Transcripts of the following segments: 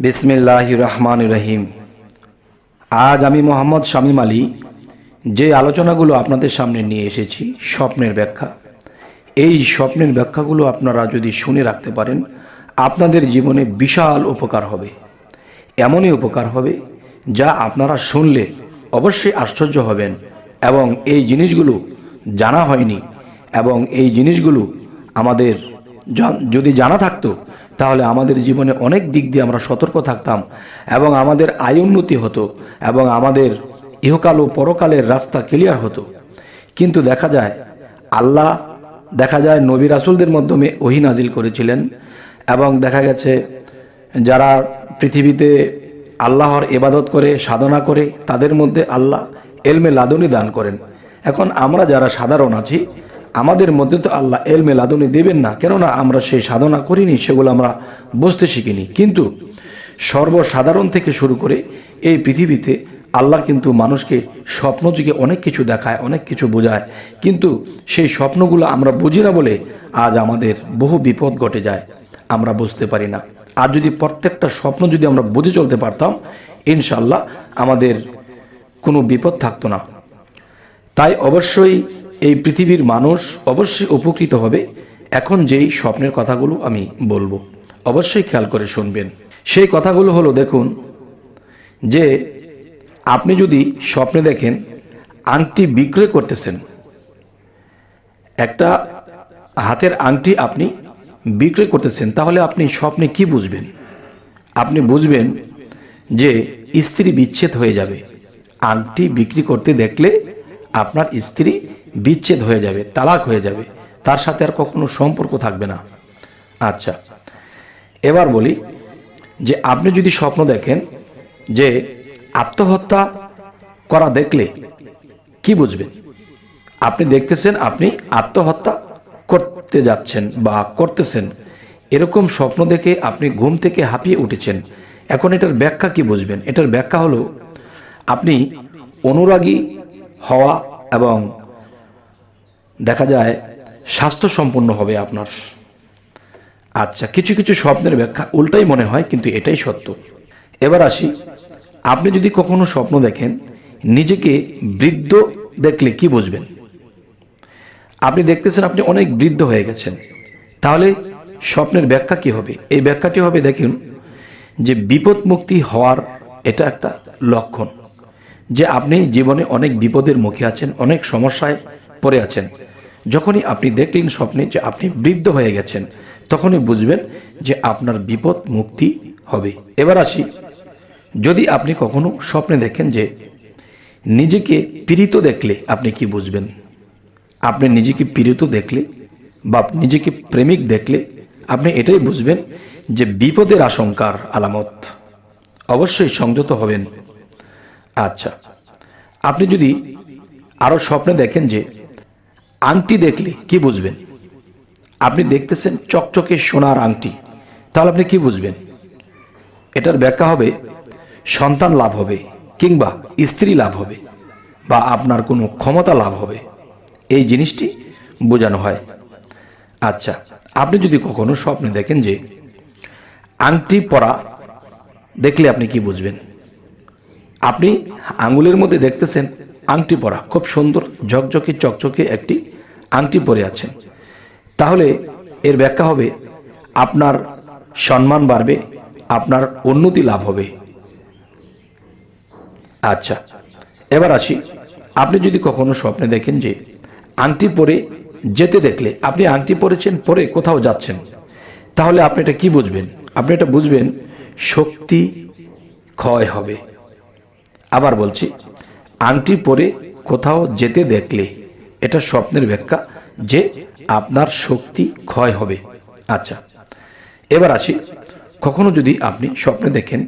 বিসমিল্লাহ রহমান রহিম। আজ আমি মোহাম্মদ শামীম আলী যে আলোচনাগুলো আপনাদের সামনে নিয়ে এসেছি স্বপ্নের ব্যাখ্যা, এই স্বপ্নের ব্যাখ্যাগুলো আপনারা যদি শুনে রাখতে পারেন, আপনাদের জীবনে বিশাল উপকার হবে। এমনই উপকার হবে যা আপনারা শুনলে অবশ্যই আশ্চর্য হবেন এবং এই জিনিসগুলো জানা হয়নি এবং এই জিনিসগুলো আমাদের যদি জানা থাকতো, তাহলে আমাদের জীবনে অনেক দিক দিয়ে আমরা সতর্ক থাকতাম এবং আমাদের আয় উন্নতি হতো এবং আমাদের ইহকাল ও পরকালের রাস্তা ক্লিয়ার হতো। কিন্তু দেখা যায়, আল্লাহ, দেখা যায় নবী রাসুলদের মাধ্যমে ওহি নাজিল করেছিলেন এবং দেখা গেছে যারা পৃথিবীতে আল্লাহর এবাদত করে, সাধনা করে, তাদের মধ্যে আল্লাহ এলমে লাদনি দান করেন। এখন আমরা যারা সাধারণ আছি আমাদের মধ্যে তো আল্লাহ এলমে লাদনি দেবেন না, কেননা আমরা সেই সাধনা করিনি, সেগুলো আমরা বুঝতে শিখিনি। কিন্তু সর্বসাধারণ থেকে শুরু করে এই পৃথিবীতে আল্লাহ কিন্তু মানুষকে স্বপ্ন যুগে অনেক কিছু দেখায়, অনেক কিছু বোঝায়। কিন্তু সেই স্বপ্নগুলো আমরা বুঝি না বলে আজ আমাদের বহু বিপদ ঘটে যায়, আমরা বুঝতে পারি না। আর যদি প্রত্যেকটা স্বপ্ন যদি আমরা বুঝে চলতে পারতাম ইনশাল্লাহ আমাদের কোনো বিপদ থাকতো না। তাই অবশ্যই এই পৃথিবীর মানুষ অবশ্যই উপকৃত হবে। এখন যেই স্বপ্নের কথাগুলো আমি বলব, অবশ্যই খেয়াল করে শুনবেন। সেই কথাগুলো হলো, দেখুন, যে আপনি যদি স্বপ্নে দেখেন, আংটি বিক্রয় করতেছেন, একটা হাতের আংটি আপনি বিক্রয় করতেছেন, তাহলে আপনি স্বপ্নে কি বুঝবেন? আপনি বুঝবেন যে স্ত্রী বিচ্ছেদ হয়ে যাবে। আংটি বিক্রি করতে দেখলে আপনার স্ত্রী বিচ্ছেদ হয়ে যাবে, তালাক হয়ে যাবে। তার সাথে আর কখনো সম্পর্ক থাকবে না। আচ্ছা এবার বলি যে আপনি যদি স্বপ্ন দেখেন যে আত্মহত্যা করা দেখলে কি বুঝবেন? আপনি দেখতেছেন আপনি আত্মহত্যা করতে যাচ্ছেন বা করতেছেন। এরকম স্বপ্ন দেখে আপনি ঘুম থেকে হাঁপিয়ে উঠেছেন। এখন এটার ব্যাখ্যা কি বুঝবেন? এটার ব্যাখ্যা হলো আপনি অনুরাগী হওয়া এবং দেখা যায় স্বাস্থ্য সম্পন্ন হবে আপনার। আচ্ছা কিছু কিছু স্বপ্নের ব্যাখ্যা উল্টাই মনে হয়, কিন্তু এটাই সত্য। এবার আসি, আপনি যদি কখনো স্বপ্ন দেখেন, নিজেকে বৃদ্ধ দেখলে কি বুঝবেন? আপনি দেখতেছেন আপনি অনেক বৃদ্ধ হয়ে গেছেন। তাহলে স্বপ্নের ব্যাখ্যা কি হবে? এই ব্যাখ্যাটি হবে, দেখুন, যে বিপদ মুক্তি হওয়ার এটা একটা লক্ষণ। যে আপনি জীবনে অনেক বিপদের মুখে আছেন, অনেক সমস্যায় পড়ে আছেন। যখনই আপনি দেখলেন স্বপ্নে যে আপনি বৃদ্ধ হয়ে গেছেন, তখনই বুঝবেন যে আপনার বিপদ মুক্তি হবে। এবার আসি, যদি আপনি কখনো স্বপ্নে দেখেন যে নিজেকে পীড়িত দেখলে আপনি কি বুঝবেন? আপনি নিজেকে পীড়িত দেখলে বা নিজেকে প্রেমিক দেখলে আপনি এটাই বুঝবেন যে বিপদের আশঙ্কার আলামত। অবশ্যই সংযত হবেন। আচ্ছা আপনি যদি আরও স্বপ্নে দেখেন যে আংটি দেখলে কি বুঝবেন? আপনি দেখতেছেন চকচকে সোনার আংটি, তাহলে আপনি কি বুঝবেন? এটার ব্যাখ্যা হবে, সন্তান লাভ হবে কিংবা স্ত্রী লাভ হবে বা আপনার কোনো ক্ষমতা লাভ হবে। এই জিনিসটি বোঝানো হয়। আচ্ছা আপনি যদি কখনো স্বপ্নে দেখেন যে আংটি পরা, দেখলে আপনি কি বুঝবেন? আপনি আঙুলের মধ্যে দেখতেছেন আংটি পরা, খুব সুন্দর, ঝকঝকে, চকচকে একটি আংটি পরে আছেন তাহলে এর ব্যাখ্যা হবে, আপনার সম্মান বাড়বে, আপনার উন্নতি লাভ হবে। আচ্ছা এবার আসি, আপনি যদি কখনো স্বপ্নে দেখেন যে আংটি পরে যেতে দেখলে, আপনি আংটি পরেছেন, পরে কোথাও যাচ্ছেন, তাহলে আপনি এটা কি বুঝবেন? আপনি এটা বুঝবেন, শক্তি ক্ষয় হবে। আবার বলছি আংটি পরে কোথাও যেতে দেখলে, এটা স্বপ্নের ব্যাখ্যা যে আপনার শক্তি ক্ষয় হবে। আচ্ছা এবার আসি, কখনো যদি আপনি স্বপ্নে দেখেন,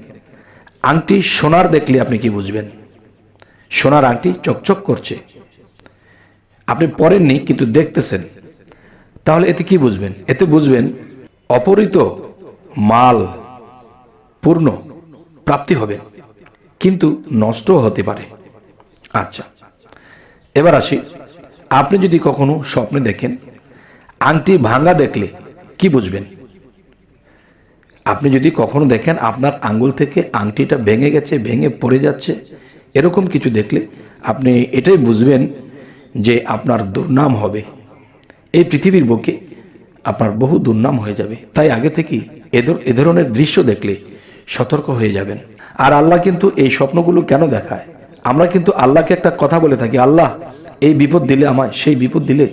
আংটি সোনার দেখলে আপনি কি বুঝবেন? সোনার আংটি চকচক করছে। আপনি পড়েননি কিন্তু দেখতেছেন। তাহলে এতে কি বুঝবেন? এতে বুঝবেন অপহৃত মাল পূর্ণ, প্রাপ্তি হবে, কিন্তু নষ্টও হতে পারে। আচ্ছা। এবার আসি, আপনি যদি কখনো স্বপ্নে দেখেন, আংটি ভাঙা দেখলে কি বুঝবেন? আপনি যদি কখনো দেখেন আপনার আঙ্গুল থেকে আংটিটা ভেঙে গেছে, ভেঙে পড়ে যাচ্ছে, এরকম কিছু দেখলে আপনি এটাই বুঝবেন যে আপনার দুর্নাম হবে। এই পৃথিবীর বুকে আপনার বহু দুর্নাম হয়ে যাবে। তাই আগে থেকেই এ ধরনের দৃশ্য দেখলে সতর্ক হয়ে যাবেন। আর আল্লাহ কিন্তু এই স্বপ্নগুলো কেন দেখায়? আমরা কিন্তু আল্লাহকে একটা কথা বলে থাকি, আল্লাহ, এই বিপদ দিলে আমায়, সেই বিপদ দিলে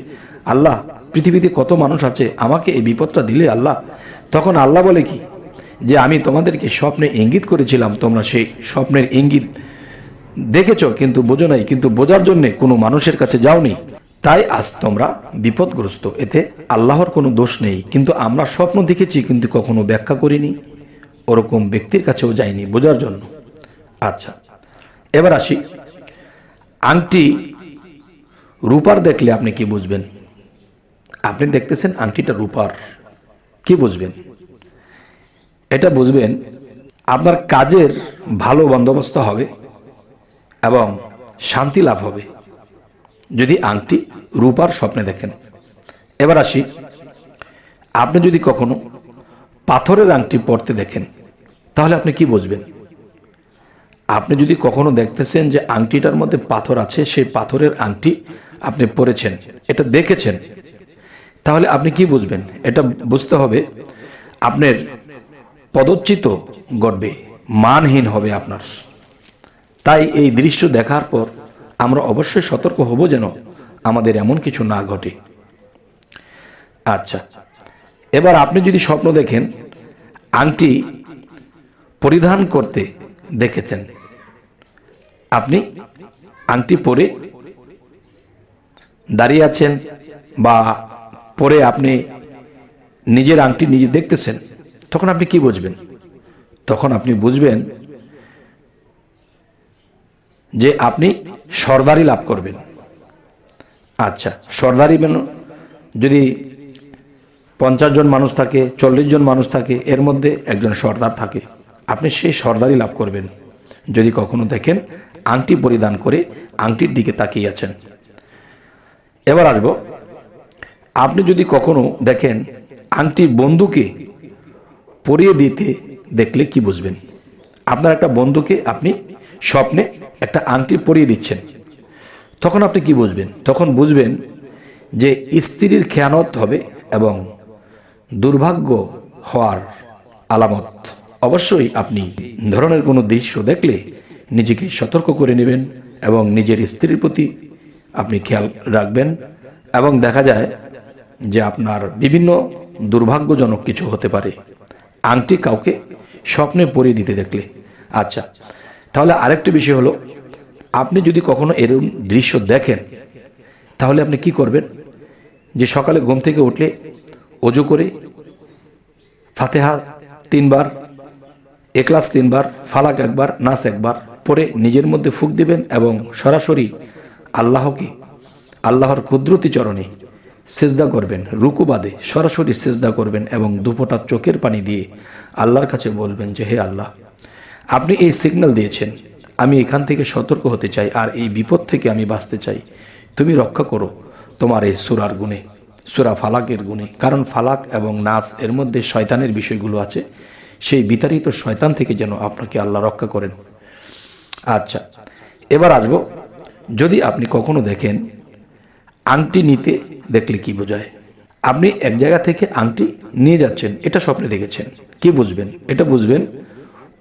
আল্লাহ, পৃথিবীতে কত মানুষ আছে, আমাকে এই বিপদটা দিলে আল্লাহ। তখন আল্লাহ বলে কি? যে আমি তোমাদেরকে স্বপ্নে ইঙ্গিত করেছিলাম, তোমরা সেই স্বপ্নের ইঙ্গিত দেখেছ, কিন্তু বোঝো নাই, কিন্তু বোঝার জন্যে কোনো মানুষের কাছে যাওনি। তাই আজ তোমরা বিপদগ্রস্ত, এতে আল্লাহর কোনো দোষ নেই। কিন্তু আমরা স্বপ্ন দেখেছি, কিন্তু কখনো ব্যাখ্যা করিনি, ওরকম ব্যক্তির কাছেও যাইনি বোঝার জন্য। আচ্ছা। এবার আসি। আংটি রূপার দেখলে আপনি কি বুঝবেন? আপনি দেখতেছেন আংটিটা রূপার। কি বুঝবেন? এটা বুঝবেন আপনার কাজের ভালো বন্দোবস্ত হবে এবং শান্তি লাভ হবে যদি আংটি রূপার স্বপ্নে দেখেন। এবার আসি। আপনি যদি কখনো পাথরের আংটি পরতে দেখেন, তাহলে আপনি কি বুঝবেন? আপনি যদি কখনো দেখতেছেন যে আংটিটার মধ্যে পাথর আছে, সেই পাথরের আংটি আপনি পরেছেন, এটা দেখেছেন, তাহলে আপনি কি বুঝবেন? এটা বুঝতে হবে, আপনার পদচ্যিত গড়বে মানহীন হবে আপনার। তাই এই দৃশ্য দেখার পর আমরা অবশ্যই সতর্ক হব যেন আমাদের এমন কিছু না ঘটে। আচ্ছা এবার আপনি যদি স্বপ্ন দেখেন, আংটি পরিধান করতে দেখেছেন আপনি আংটি পরে দাঁড়িয়ে আছেন বা পরে আপনি নিজের আংটি নিজে দেখতেছেন, তখন আপনি কি বুঝবেন? তখন আপনি বুঝবেন যে আপনি সর্দারি লাভ করবেন। আচ্ছা সর্দারি যদি পঞ্চাশ জন মানুষ থাকে, চল্লিশ জন মানুষ থাকে, এর মধ্যে একজন সর্দার থাকে, আপনি সেই সর্দারি লাভ করবেন। যদি কখনো দেখেন আংটি পরিধান করে আংটির দিকে তাকিয়ে আছেন। এবার আসব, আপনি যদি কখনো দেখেন আংটি বন্ধুকে পরিয়ে দিতে দেখলে কি বুঝবেন? আপনার একটা বন্ধুকে আপনি স্বপ্নে একটা আংটি পরিয়ে দিচ্ছেন। তখন আপনি কি বুঝবেন? তখন বুঝবেন যে স্ত্রীর খেয়ানত হবে এবং দুর্ভাগ্য হওয়ার আলামত। অবশ্যই আপনি ধরনের কোনো দৃশ্য দেখলে নিজেকে সতর্ক করে নেবেন এবং নিজের স্ত্রীর প্রতি আপনি খেয়াল রাখবেন এবং দেখা যায় যে আপনার বিভিন্ন দুর্ভাগ্যজনক কিছু হতে পারে। আংটি কাউকে স্বপ্নে পরিয়ে দিতে দেখলে। আচ্ছা তাহলে আরেকটি বিষয় হলো, আপনি যদি কখনো এরকম দৃশ্য দেখেন, তাহলে আপনি কি করবেন? যে সকালে ঘুম থেকে উঠলে অজু করে ফাতেহা তিনবার এক্লাস তিনবার, ফালাক একবার, নাস একবার পরে নিজের মধ্যে ফুক দিবেন এবং সরাসরি আল্লাহকে, আল্লাহর কুদরতি চরণে সেজদা করবেন রুকুবাদে সরাসরি সেজদা করবেন এবং দুপোটা চোখের পানি দিয়ে আল্লাহর কাছে বলবেন যে, হে আল্লাহ, আপনি এই সিগন্যাল দিয়েছেন। আমি এখান থেকে সতর্ক হতে চাই আর এই বিপদ থেকে আমি বাঁচতে চাই। তুমি রক্ষা করো তোমার এই সুরার গুণে, সুরা ফালাকের গুণে। কারণ ফালাক এবং নাচ এর মধ্যে শয়তানের বিষয়গুলো আছে। সেই বিতাড়িত শয়তান থেকে যেন আপনাকে আল্লাহ রক্ষা করেন। আচ্ছা এবার আসব। যদি আপনি কখনো দেখেন আংটি নিতে, দেখলে কি বোঝায়? আপনি এক জায়গা থেকে আংটি নিয়ে যাচ্ছেন, এটা স্বপ্নে দেখেছেন, কি বুঝবেন? এটা বুঝবেন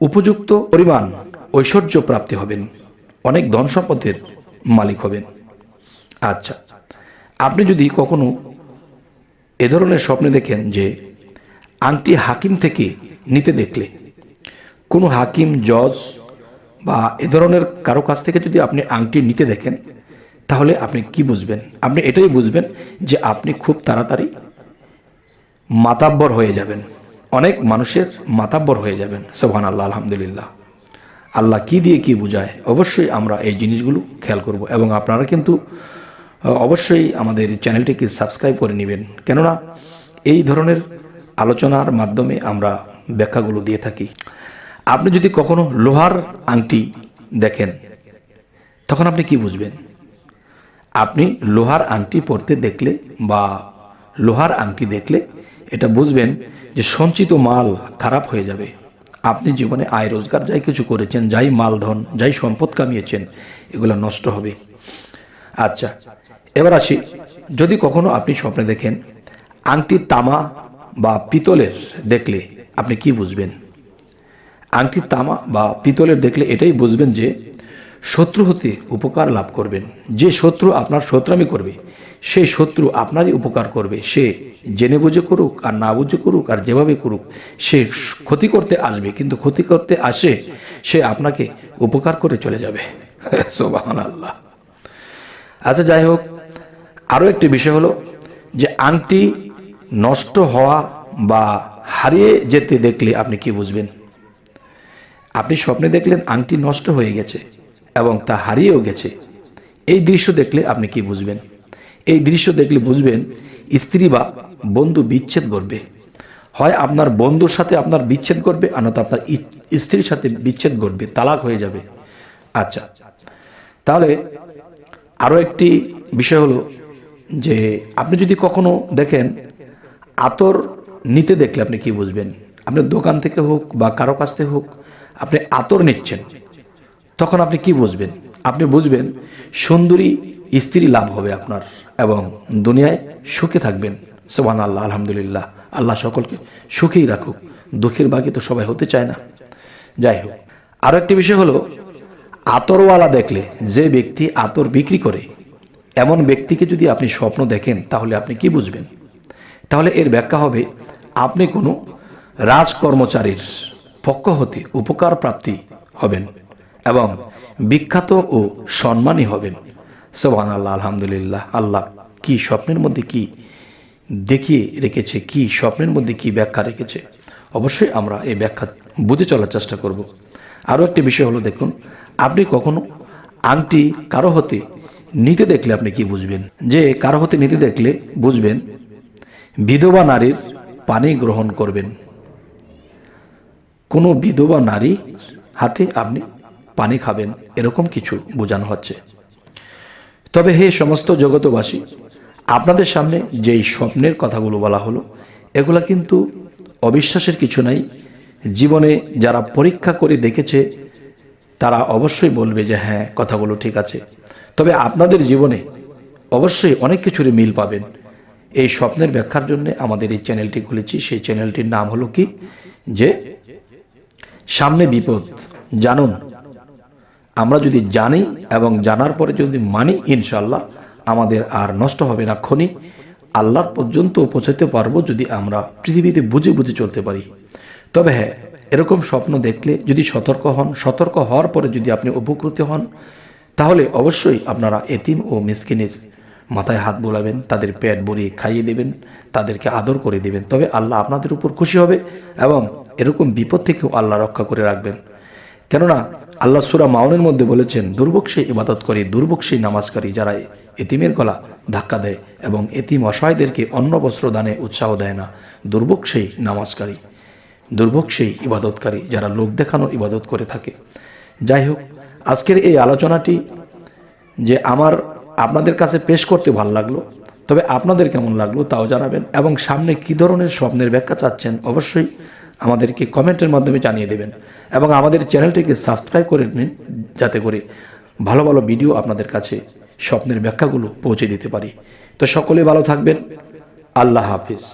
উপযুক্ত পরিমাণ ঐশ্বর্য প্রাপ্তি হবেন, অনেক ধন সম্পদের মালিক হবেন। আচ্ছা আপনি যদি কখনো এ ধরনের স্বপ্নে দেখেন যে আংটি হাকিম থেকে নিতে দেখলে, কোনো হাকিম, জজ বা এ ধরনের কারও কাছ থেকে যদি আপনি আংটি নিতে দেখেন, তাহলে আপনি কি বুঝবেন? আপনি এটাই বুঝবেন যে আপনি খুব তাড়াতাড়ি মাতাব্বর হয়ে যাবেন। অনেক মানুষের মাতাব্বর হয়ে যাবেন। সোহান আল্লাহ আলহামদুলিল্লাহ। আল্লাহ কি দিয়ে কি বোঝায়? অবশ্যই আমরা এই জিনিসগুলো খেয়াল করব এবং আপনারা কিন্তু অবশ্যই আমাদের চ্যানেলটিকে সাবস্ক্রাইব করে নেবেন। কেননা, এই ধরনের আলোচনার মাধ্যমে আমরা ব্যাখ্যাগুলো দিয়ে থাকি। আপনি যদি কখনো লোহার আংটি দেখেন, তখন আপনি কি বুঝবেন? আপনি লোহার আংটি পরতে দেখলে বা লোহার আংটি দেখলে এটা বুঝবেন যে সঞ্চিত মাল খারাপ হয়ে যাবে। আপনি জীবনে আয় রোজগার যাই কিছু করেছেন, যাই মালধন যাই সম্পদ কামিয়েছেন, এগুলো নষ্ট হবে। আচ্ছা এবার আসি। যদি কখনো আপনি স্বপ্নে দেখেন আংটি তামা বা পিতলের দেখলে আপনি কি বুঝবেন? আংটি তামা বা পিতলের দেখলে এটাই বুঝবেন যে শত্রু হতে উপকার লাভ করবেন যে শত্রু আপনার শত্রামি করবে সেই শত্রু আপনারই উপকার করবে। সে জেনে বুঝে করুক আর না বুঝে করুক আর যেভাবে করুক, সে ক্ষতি করতে আসবে। কিন্তু ক্ষতি করতে আসে, সে আপনাকে উপকার করে চলে যাবে। আল্লাহ আচ্ছা যাই হোক, আরও একটি বিষয় হলো যে আংটি নষ্ট হওয়া বা হারিয়ে যেতে দেখলে আপনি কি বুঝবেন? আপনি স্বপ্নে দেখলেন আংটি নষ্ট হয়ে গেছে এবং তা হারিয়েও গেছে। এই দৃশ্য দেখলে আপনি কি বুঝবেন? এই দৃশ্য দেখলে বুঝবেন, স্ত্রী বা বন্ধু বিচ্ছেদ করবে হয় আপনার বন্ধুর সাথে আপনার বিচ্ছেদ করবে আর আপনার স্ত্রীর সাথে বিচ্ছেদ করবে তালাক হয়ে যাবে। আচ্ছা তাহলে আরও একটি বিষয় হলো যে, আপনি যদি কখনো দেখেন, আতর নিতে দেখলে আপনি কি বুঝবেন? আপনি দোকান থেকে হোক বা কারও কাছ থেকে হোক আপনি আতর নিচ্ছেন। তখন আপনি কি বুঝবেন? আপনি বুঝবেন সুন্দরী স্ত্রী লাভ হবে আপনার এবং দুনিয়ায় সুখে থাকবেন। সোহান আল্লাহ আলহামদুলিল্লাহ। আল্লাহ সকলকে সুখেই রাখুক। দুঃখের বাকি তো সবাই হতে চায় না। যাই হোক আরও একটি বিষয় হলো, আতরওয়ালা দেখলে যে ব্যক্তি আতর বিক্রি করে, এমন ব্যক্তিকে যদি আপনি স্বপ্ন দেখেন, তাহলে আপনি কি বুঝবেন? তাহলে এর ব্যাখ্যা হবে, আপনি কোনো রাজকর্মচারীর পক্ষ হতে উপকার প্রাপ্তি হবেন এবং বিখ্যাত ও সম্মানী হবেন। সোহান আল্লাহ আলহামদুলিল্লাহ, আল্লাহ কি স্বপ্নের মধ্যে কি দেখিয়ে রেখেছে, কি স্বপ্নের মধ্যে কি ব্যাখ্যা রেখেছে? অবশ্যই আমরা এই ব্যাখ্যা বুঝে চলার চেষ্টা করব। আরও একটি বিষয় হলো দেখুন, আপনি কখনো আংটি কারও হতে নিতে দেখলে আপনি কি বুঝবেন? যে কারও হতে নিতে দেখলে বুঝবেন, বিধবা নারীর পানি গ্রহণ করবেন। কোনো বিধবা নারী হাতে আপনি পানি খাবেন, এরকম কিছু বোঝানো হচ্ছে। তবে হে সমস্ত জগতবাসী আপনাদের সামনে যেই স্বপ্নের কথাগুলো বলা হলো, এগুলা কিন্তু অবিশ্বাসের কিছু নাই। জীবনে যারা পরীক্ষা করে দেখেছে, তারা অবশ্যই বলবে যে হ্যাঁ কথাগুলো ঠিক আছে। তবে আপনাদের জীবনে অবশ্যই অনেক কিছুরই মিল পাবেন। এই স্বপ্নের ব্যাখ্যার জন্য আমাদের এই চ্যানেলটি খুলেছি। সেই চ্যানেলটির নাম হলো কি? যে সামনে বিপদ, জানুন। আমরা যদি জানি এবং জানার পরে যদি মানি ইনশাল্লাহ আমাদের আর নষ্ট হবে না খনি। আল্লাহর পর্যন্ত পৌঁছাতে পারব যদি আমরা পৃথিবীতে বুঝে বুঝে চলতে পারি। তবে হ্যাঁ এরকম স্বপ্ন দেখলে যদি সতর্ক হন, সতর্ক হওয়ার পরে যদি আপনি উপকৃত হন, তাহলে অবশ্যই আপনারা এতিম ও মিসকিনের মাথায় হাত বোলাবেন, তাদের পেট ভরিয়ে খাইয়ে দেবেন, তাদেরকে আদর করে দেবেন। তবে আল্লাহ আপনাদের উপর খুশি হবে এবং এরকম বিপদ থেকেও আল্লাহ রক্ষা করে রাখবেন। কেননা, আল্লাহ সুরা মাউনের মধ্যে বলেছেন, দুর্ভোগ ইবাদত করে, দুর্ভোগ নামাজকারী যারা এতিমের গলা ধাক্কা দেয় এবং এতিম অসহায়দেরকে অন্ন বস্ত্র দানে উৎসাহ দেয় না। দুর্ভোগ নামাজকারী, দুর্ভোগ সেই ইবাদতকারী যারা লোক দেখানো ইবাদত করে থাকে। যাই হোক, আজকের এই আলোচনাটি যে আমার আপনাদের কাছে পেশ করতে ভালো লাগল, তবে আপনাদের কেমন লাগল তাও জানাবেন এবং সামনে কী ধরনের স্বপ্নের ব্যাখ্যা চাচ্ছেন অবশ্যই আমাদেরকে কমেন্টের মাধ্যমে জানিয়ে দেবেন এবং আমাদের চ্যানেলটিকে সাবস্ক্রাইব করে নিন, যাতে করে ভালো ভালো ভিডিও আপনাদের কাছে স্বপ্নের ব্যাখ্যাগুলো পৌঁছে দিতে পারি। তো সকলে ভালো থাকবেন। আল্লাহ হাফিজ।